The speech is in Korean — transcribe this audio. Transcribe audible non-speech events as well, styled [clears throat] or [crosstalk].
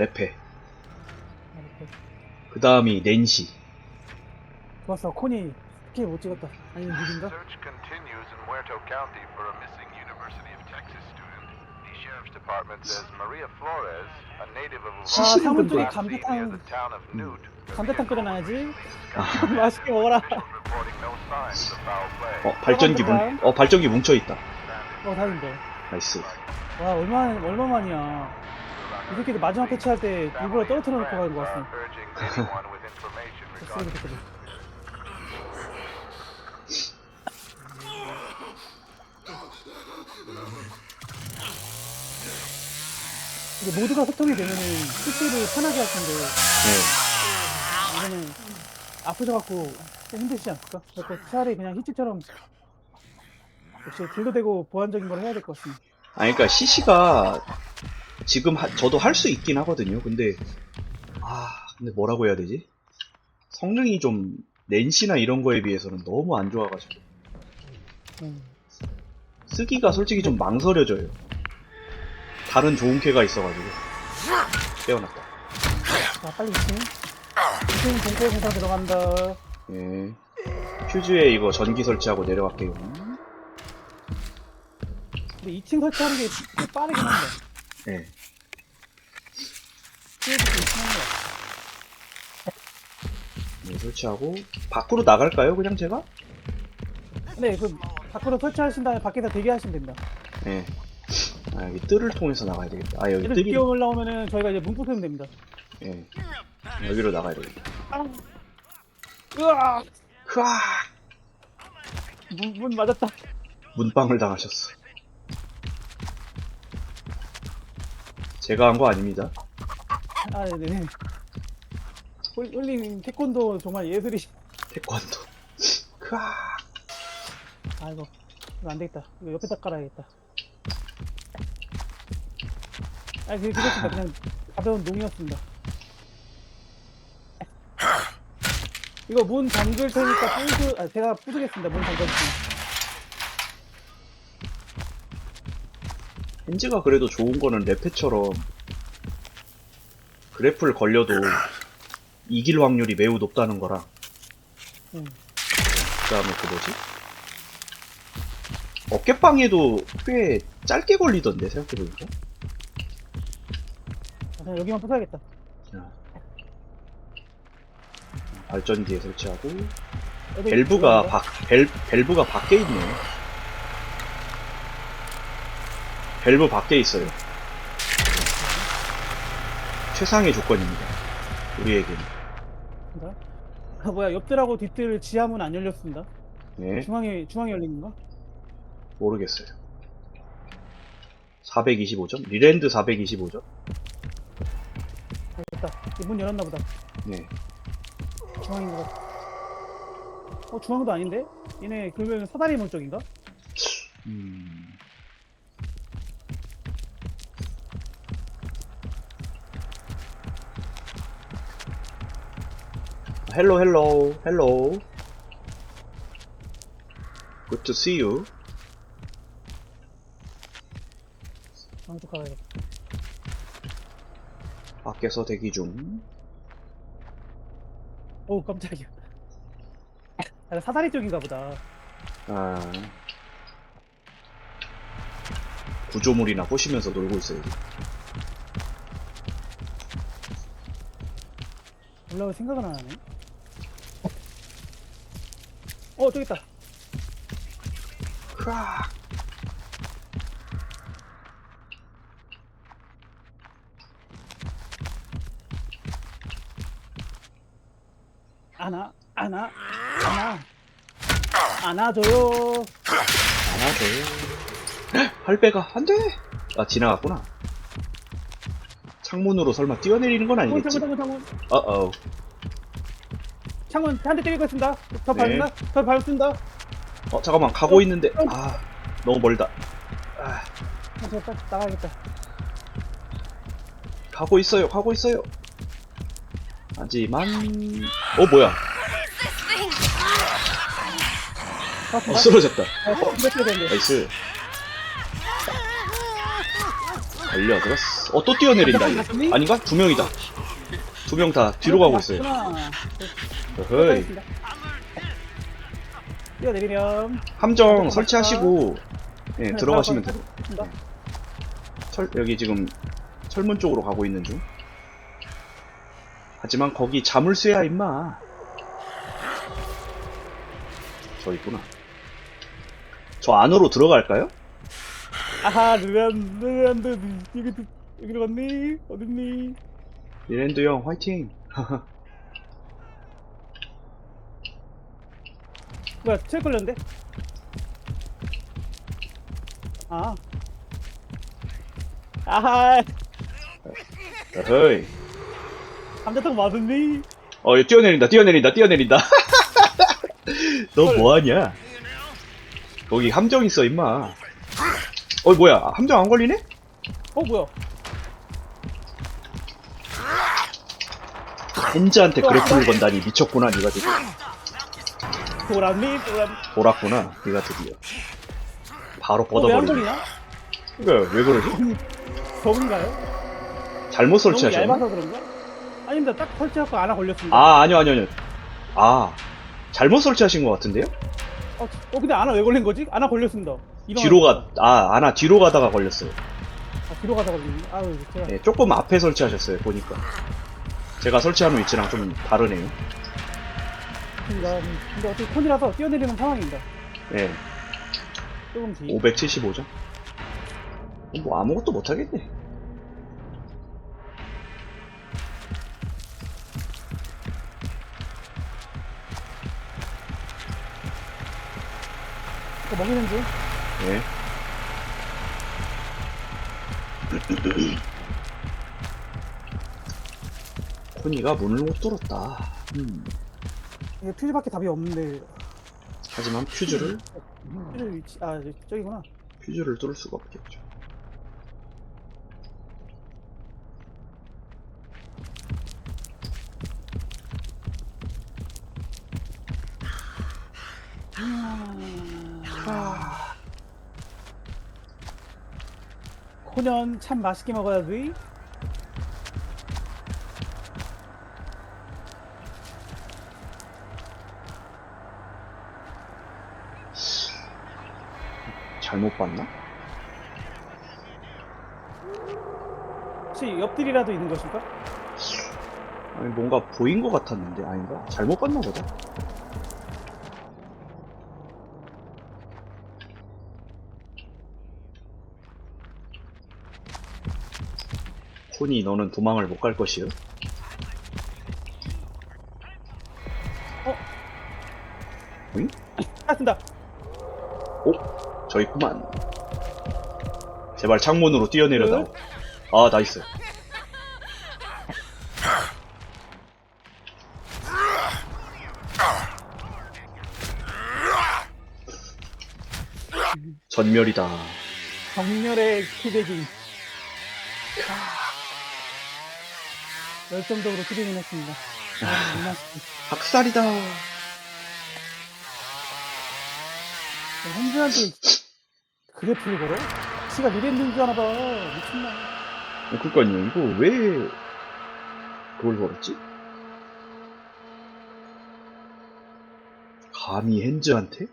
레페. 아. 그 다음이 낸시. 좋았어. 코니 스킬 못 찍었다. 아니면 누군가? Search continues in Muerto County for a missing University of Texas student. The sheriff's department says Maria Flores, a native of 아, 쪽에 near 감자탕, the town of Newt, 감자탕 끓여놔야지. 아, 맛있게 먹어라. reporting no signs of foul play. 어, 발전기 뭉, 어, 발전기 뭉쳐있다. 어, 다른데. 나이스. 와, 얼마, 얼마만이야. 이 새끼들 마지막 패치할 때 일부러 떨어뜨려 놓고 가는 with information regarding 쓰레기들. 이게 모두가 소통이 되면은 PC를 편하게 할 텐데 네. 이거는 아프셔갖고 좀 힘드시지 않을까? 그래서 차라리 그냥 히치처럼 역시 딜도 되고 보완적인 걸 해야 될 것 같습니다. 아니, 그니까, CC가, 지금, 하- 저도 할 수 있긴 하거든요. 근데, 아, 근데 뭐라고 해야 되지? 성능이 좀, 낸시나 이런 거에 비해서는 너무 안 좋아가지고. 음. 쓰기가 솔직히 좀 망설여져요. 다른 좋은 캐가 있어가지고. 깨어났다. 자, 빨리 2층. 2층 동포 공사 들어간다. 예. 퓨즈에 이거 전기 설치하고 내려갈게요. 근데 2층 설치하는 게꽤 빠르긴 한데. 예. 피해도 2층 하는 거 네, 설치하고, 밖으로 나갈까요? 그냥 제가? 네, 그 밖으로 설치하신 다음에 밖에서 대기하시면 됩니다. 예. 아, 여기 뜰을 통해서 나가야 되겠다. 아, 여기 얘들 뜰이, 뛰어 올라오면은 저희가 이제 문 부수면 됩니다. 예. 여기로 나가야 되겠다. 으아! 크아! 문, 문 맞았다. 문빵을 당하셨어. 제가 한 거 아닙니다. 아, 네네. 홀- 홀링 태권도 정말 예술이. 태권도. [laughs] 크아! 아이고, 이거 안 되겠다. 이거 옆에다 깔아야겠다. 아, 그, 그렇습니다. 그냥 가벼운 농이었습니다. 이거 문 잠글 테니까 부수, 아, 제가 부수겠습니다. 문 잠궈주시면. 핸즈가 그래도 좋은 거는 레페처럼 그래플 걸려도 이길 확률이 매우 높다는 거랑 음. 그 다음에 그 뭐지? 어깨빵에도 꽤 짧게 걸리던데 생각해보니까 아, 여기만 부숴야겠다. 자. 발전기에 설치하고 애들 밸브가. 밖 밸, 밸브가 밖에 있네 밸브 밖에 있어요 최상의 조건입니다 우리에게는 아, 뭐야, 옆들하고 뒷들 지하문 안 열렸습니다. 네 중앙에, 중앙에 열린 건가? 모르겠어요 425점? 리랜드 425점? 아, 됐다. 이문 열었나 보다. 네 중앙인 것 같아. 어, 중앙도 아닌데? 얘네 그러면 사다리 문 쪽인가? 음... 헬로 헬로 헬로 Good to see you 중앙 쪽 가야겠다. 밖에서 대기 중 어우, 깜짝이야. 아, 사다리 쪽인가 보다. 아... 구조물이나 보시면서 놀고 있어요 올라올 생각은 안 하네. 어, 저기 있다. 크아 안아, 안아, 안아. 안아줘요. 안아줘요 할배가 안돼 아 지나갔구나 창문으로 설마 뛰어내리는 건 아니겠지 창문, 창문, 창문. 어어 창문 한 대 때리고 있습니다. 더 네. 밟는다? 더 밟습니다. 어 잠깐만 가고 있는데 아 너무 멀다 아, 아, 저 빨리 나가야겠다. 가고 있어요 가고 있어요 하지만 어 뭐야 아, 어 쓰러졌다 어. 나이스 달려들었어 어, 또 뛰어내린다. 아, 이거. 갔니? 아닌가? 두 명이다. 두 명 다 뒤로 가고 있어요. 어허이. 알겠습니다. 뛰어내리면 함정 설치하시고, 예, 네, 들어가시면 들어가- 돼요. 됐습니다. 철, 여기 지금 철문 쪽으로 가고 있는 중. 하지만 거기 자물쇠야, 임마. 저 있구나. 저 안으로 들어갈까요? 아하 르란 르란드 여기 여기로 갔니 어딨니 미랜드 형, 화이팅! [laughs] 뭐야 체력 걸렸는데 아 아하 어허이. 감자탕 맞았니 어, 얘 뛰어내린다, 뛰어내린다, 뛰어내린다. [laughs] 너 뭐하냐? 거기 함정 있어, 임마. 어, 뭐야, 함정 안 걸리네? 어 뭐야 헨즈한테 그래프를 건다니 미쳤구나, 니가 드디어. 돌았니 돌았 돌았구나, 니가 드디어. 바로 어왜안 뻗어버리네. 걸리나 그러니까 왜 그러지? 적은가요 잘못 너무 설치하셨나? 얇아서 그런가 아닙니다 딱 설치하고 안아 걸렸습니다 아, 아니요, 아니요, 아니요. 아, 잘못 설치하신 것 같은데요? 어, 어 근데 안아 왜 걸린 거지 안아 걸렸습니다 일어나- 뒤로 가, 아, 아나 뒤로 가다가 걸렸어요. 아, 뒤로 가다 걸렸네 아유 제가 예, 조금 앞에 설치하셨어요, 보니까. 제가 설치하는 위치랑 좀 다르네요. 근데, 근데 어떻게 콘이라서 뛰어내리는 상황입니다 예, 조금 뒤 575죠. 뭐 아무것도 못하겠네. 또 먹이는 중 예. [clears throat] 코니가 문을 못 뚫었다. 음, 이게 퓨즈밖에 답이 없는데 하지만 퓨즈를 퓨즈 위치 아 저기- 저기구나 퓨즈를 뚫을 수가 없겠죠. 아. 코년 참 맛있게 먹어야지 잘못 봤나? 혹시 옆길이라도 있는 것일까? 아니 뭔가 보인 것 같았는데 아닌가? 잘못 봤나 보다. 코니 너는 도망을 못 갈 것이요. 알았습니다 오, 저 있구만. 제발 창문으로 뛰어내려다오. 아, 나이스. 전멸이다. 정렬의 키대기 열정적으로 키대긴 했습니다 아. [laughs] 학살이다. 현주한테 그래프를 걸어? 지가 미랜드인 줄 아나 봐 미친나 어, 그니까요. 이거 왜 그걸 걸었지? 감히 헨즈한테?